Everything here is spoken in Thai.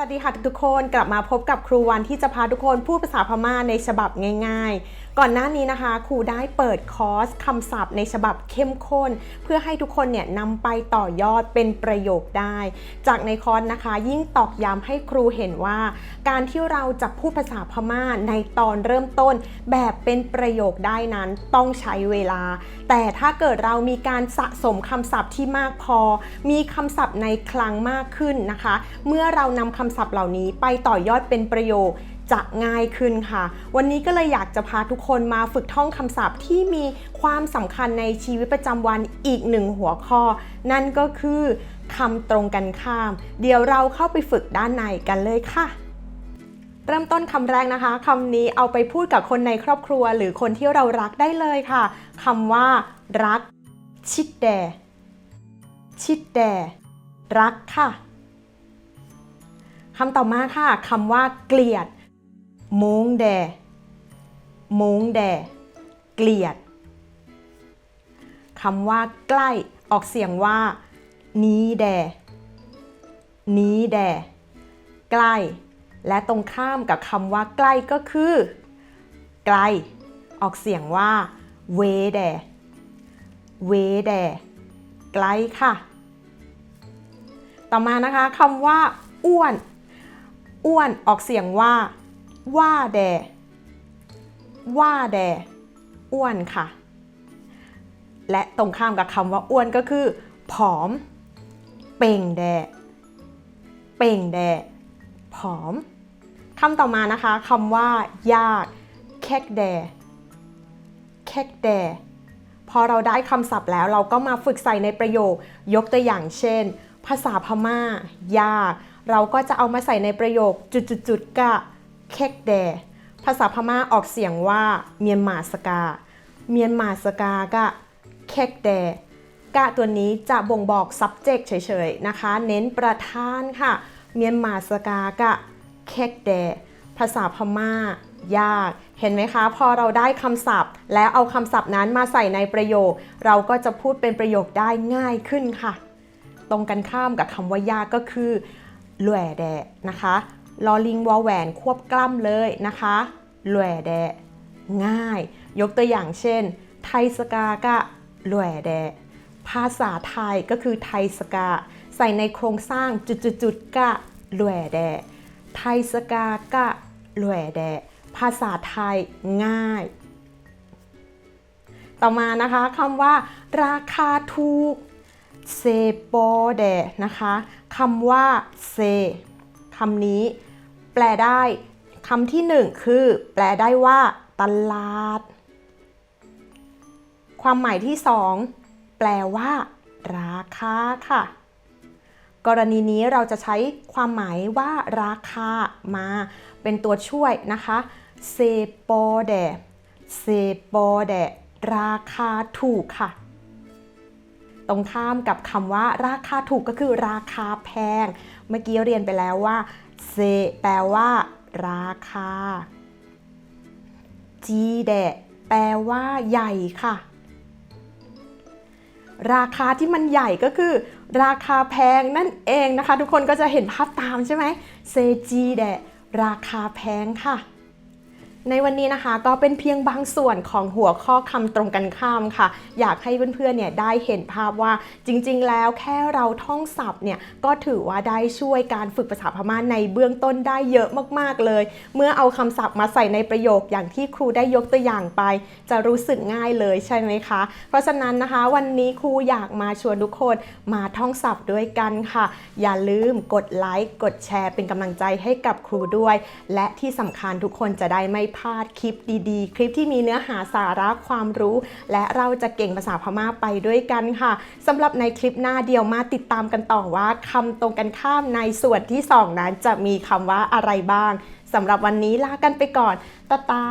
วัสดีค่ะทุกคนกลับมาพบกับครูวันที่จะพาทุกคนพูดภาษาพม่าในฉบับง่าย ก่อนหน้านี้นะคะครูได้เปิดคอร์สคำศัพท์ในฉบับเข้มข้น เพื่อให้ทุกคนเนี่ยนำไปต่อยอดเป็นประโยคได้ จากในคอร์สนะคะ ยิ่งตอกย้ำให้ครูเห็นว่า การที่เราจะพูดภาษาพม่าในตอนเริ่มต้น แบบเป็นประโยคได้นั้นต้องใช้เวลา แต่ถ้าเกิดเรามีการสะสมคำศัพท์ที่มากพอ มีคำศัพท์ในคลังมากขึ้นนะคะ เมื่อเรานำคำศัพท์เหล่านี้ไปต่อยอดเป็นประโยค จะง่ายขึ้นค่ะ วันนี้ก็เลยอยากจะพาทุกคนมาฝึกท่องคำศัพท์ที่มีความสำคัญในชีวิตประจำวันอีกหนึ่งหัวข้อ นั่นก็คือคำตรงกันข้าม เดี๋ยวเราเข้าไปฝึกด้านในกันเลยค่ะเริ่มต้นคำแรกนะคะคำนี้เอาไปพูดกับคนในครอบครัว หรือคนที่เรารักได้เลยค่ะคำว่า รัก ชิดแดชิดแดรักค่ะคำต่อมาค่ะคำว่า เกลียด มงแดมงแดเกลียดคำว่าใกล้ออกเสียงว่า นี้แดนี้แดใกล้ และตรงข้ามกับคำว่าใกล้ก็คือ ไกล ออกเสียงว่า เวแดเวแดไกลค่ะ ต่อมานะคะคำว่า อ้วน อ้วนออกเสียงว่า ว่าแด ว่าแด อ้วนค่ะ และตรงข้ามกับคำว่าอ้วนก็คือ ผอม เป่งแด เป่งแด ผอมคำต่อมานะคะคำว่า ยากแคกแดแคกแดพอเราได้คำศัพท์แล้วเราก็มาฝึกใส่ในประโยค ยกตัวอย่างเช่น ภาษาพม่า ยาก เราก็จะเอามาใส่ในประโยคจุดๆๆกะ แคกแด ภาษาพม่าออกเสียงว่าเมียนมาสกา เมียนมาสกากะแคกแดกะตัวนี้จะบ่งบอก subject เฉยๆนะคะ เน้นประธานค่ะ เมียนมาสกากะแคกแด ภาษาพม่ายาก เห็นไหมคะ พอเราได้คำศัพท์ แล้วเอาคำศัพท์นั้นมาใส่ในประโยค เราก็จะพูดเป็นประโยคได้ง่ายขึ้นค่ะ ตรงกันข้ามกับคำว่ายากก็คือแหล่แดนะคะ ลอลิงวอแหวนควบกล้ำเลยนะคะแหล่แดะง่าย ยกตัวอย่างเช่น ไทยสกากะแหล่แดะภาษาไทยก็คือไทยสกา ใส่ในโครงสร้างจุดๆกะแหล่แดะไทยสกากะแหล่แดะภาษาไทยง่าย ต่อมานะคะคำว่า ราคาถูกเซโปเดนะคะคำว่าเซคำนี้ ลได้คำที่หนึ่งคือ แปลได้ว่า ตลาด ความหมายที่สองแปลว่า ราคาค่ะ กรณีนี้เราจะใช้ความหมายว่าราคามาเป็นตัวช่วยนะคะเซโปเดเซโปเดราคาถูกค่ะ ตรงข้ามกับคำว่า ราคาถูกก็คือราคาแพง เมื่อกี้เรียนไปแล้วว่า เซแปลว่า ราคา จีแดะแปลว่าใหญ่ค่ะ ราคาที่มันใหญ่ก็คือ ราคาแพงนั่นเองนะคะ ทุกคนก็จะเห็นภาพตามใช่ไหมเซจีแดะราคาแพงค่ะ ในวันนี้นะคะก็เป็นเพียงบางส่วนของหัวข้อคำตรงกันข้ามค่ะ อยากให้เพื่อนๆเนี่ยได้เห็นภาพว่าจริงๆ แล้วแค่เราท่องศัพท์เนี่ยก็ถือว่าได้ช่วยการฝึกภาษาพม่าในเบื้องต้นได้เยอะมากๆเลย เมื่อเอาคำศัพท์มาใส่ในประโยคอย่างที่ครูได้ยกตัวอย่างไป จะรู้สึกง่ายเลยใช่ไหมคะ เพราะฉะนั้นนะคะวันนี้ครูอยากมาชวนทุกคนมาท่องศัพท์ด้วยกันค่ะ อย่าลืมกดไลค์กดแชร์เป็นกำลังใจให้กับครูด้วย และที่สำคัญทุกคนจะได้ไม่พลาดคลิปดีๆ คลิปที่มีเนื้อหาสาระความรู้ และเราจะเก่งภาษาพม่าไปด้วยกันค่ะสำหรับในคลิปหน้าเดียวมาติดตามกันต่อว่าคำตรงกันข้ามในส่วนที่สองนั้นจะมีคำว่าอะไรบ้างสำหรับวันนี้ลากันไปก่อนตาตา